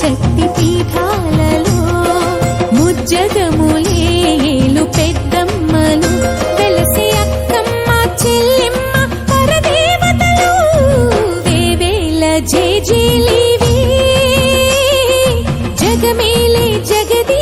శక్తి పీఠాలలో ముజ్జగములేలు పెద్దమ్మలు. వెలసి అక్కమ్మ చెల్లెమ్మ పరదేవతలు వేవేల జేజేలివే. జగమేలే జగదీశ్వరి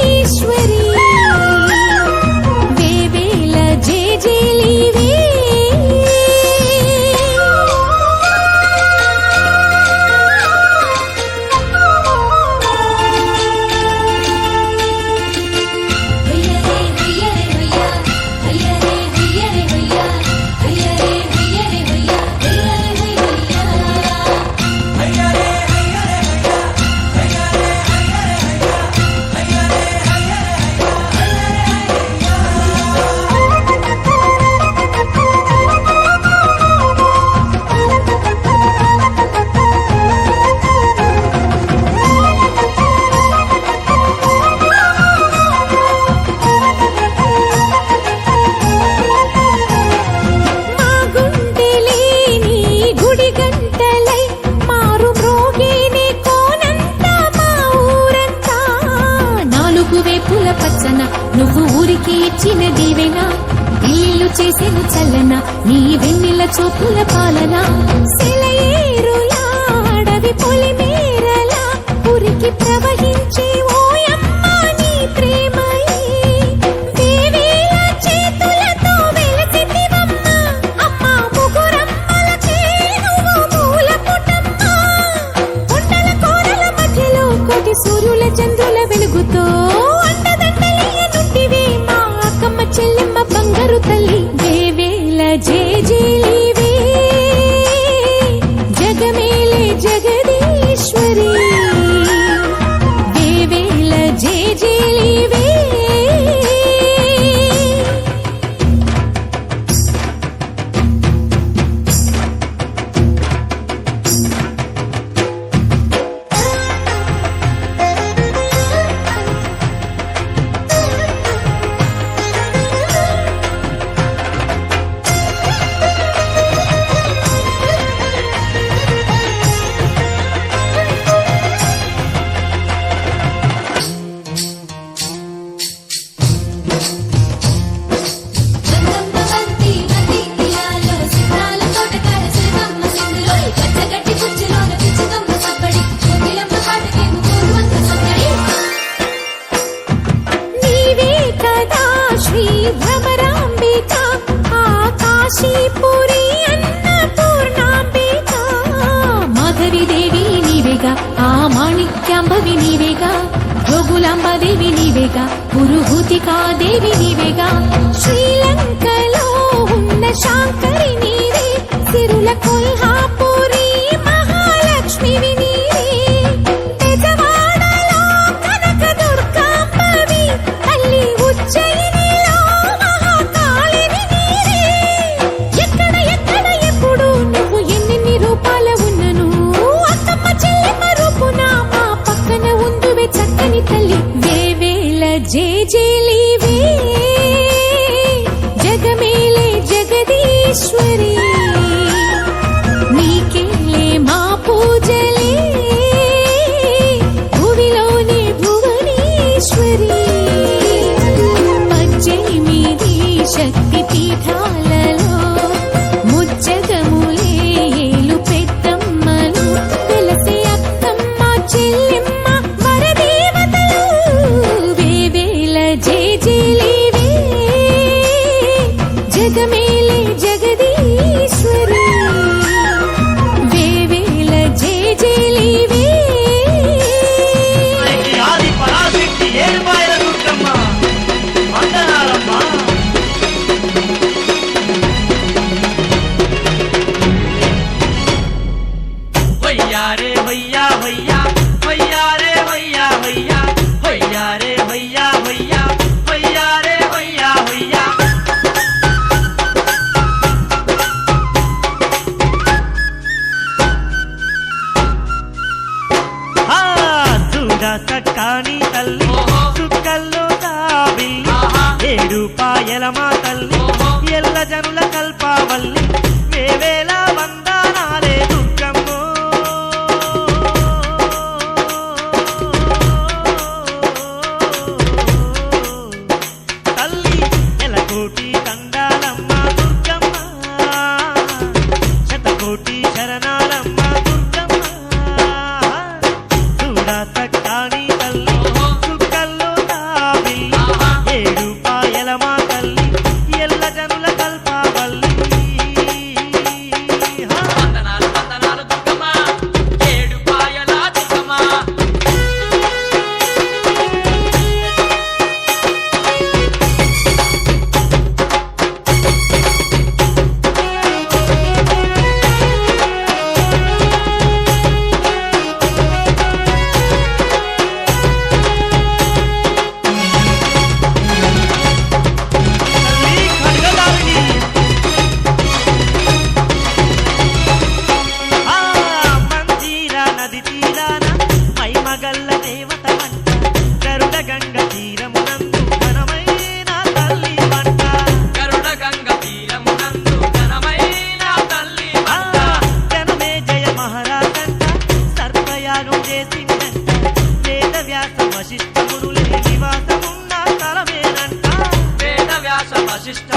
చిన్న దీవెన ఇల్లు చేసిన చల్లన నీ వెన్నెల చూపుల పాలన. ఆకాశీపురి అన్నపూర్ణాంబిక మాధవి దేవి నీవేగా ఆ మాణిక్యాంబవి నీవేగా జోగులాంబదేవి నీవేగా పురుహూతికా దేవి నీవేగా. శ్రీలంకలో ఉన్న శాంకరి నీవే సిరుల కొల్హాపురి శక్తి వయ్యా వయ్యా వయ్యారే వయ్యా వయ్యా వయ్యారే వయ్యా వయ్యా వయ్యారే వయ్యా వయ్యా ఆ చూడ సక్కాని తల్లి సుక్కల్లో దావి ఏడు పాయల మా తల్లి ఎల్ల జనుల కల్పావల్లి వేవేల వశిష్ఠమునులే నివాసమున్న స్థలమేనంట. వేద వ్యాస వశిష్ఠ